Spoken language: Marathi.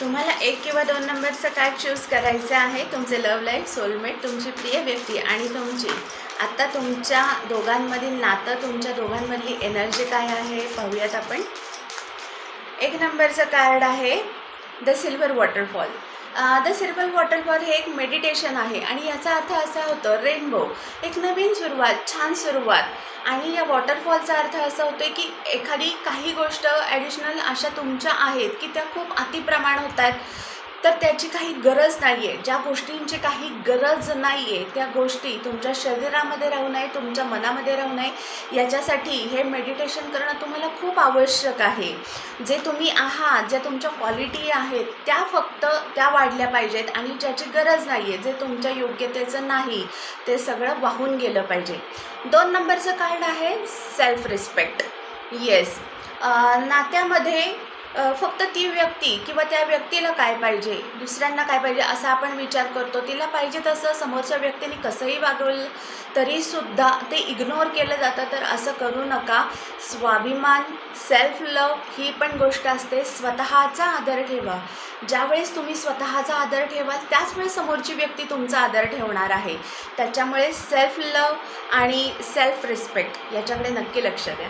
तुम्हाला एक किंवा दोन नंबरचं कार्ड चूज करायचं आहे तुमचे लव्ह लाईफ सोलमेट तुमची प्रिय व्यक्ती आणि तुमची. आत्ता तुमच्या दोघांमधील नातं तुमच्या दोघांमधली एनर्जी काय आहे पाहूयात आपण. एक नंबरचं कार्ड आहे the silver waterfall the silver waterfall हे एक मेडिटेशन आहे. आणि याचा अर्थ असा होतो रेनबो. एक नवीन सुरुवात छान सुरुवात. आणि या वॉटरफॉलचा अर्थ असा होतो की एखादी काही गोष्ट ॲडिशनल अशा तुमच्या आहेत की त्या खूप अतिप्रमाण होत आहेत तर त्याची काही गरज नाही आहे ज्या गोष्टींची काही गरज नाही आहे त्या गोष्टी तुमच्या शरीरामध्ये राहू नये तुमच्या मनामध्ये राहू नये. याच्यासाठी हे मेडिटेशन करणं तुम्हाला खूप आवश्यक आहे. जे तुम्ही आहात ज्या तुमच्या क्वालिटी आहेत त्या फक्त त्या वाढल्या पाहिजेत आणि ज्याची गरज नाही आहे जे तुमच्या योग्यतेचं नाही ते सगळं वाहून गेलं पाहिजे. दोन नंबरचं कार्ड आहे सेल्फ रिस्पेक्ट येस नात्यामध्ये फक्त ती व्यक्ती किंवा त्या व्यक्तीला काय पाहिजे? दुसऱ्यांना काय पाहिजे असा आपण विचार करतो. तिला पाहिजे तसं समोरच्या व्यक्तीने कसंही वागवलं तरीसुद्धा ते इग्नोर केलं जातं. तर असं करू नका. स्वाभिमान सेल्फ लव ही पण गोष्ट असते. स्वतःचा आदर ठेवा. ज्यावेळेस तुम्ही स्वतःचा आदर ठेवाल त्याच वेळेस समोरची व्यक्ती तुमचा आदर ठेवणार आहे. त्याच्यामुळे सेल्फ लव आणि सेल्फ रिस्पेक्ट याच्याकडे नक्की लक्ष द्या.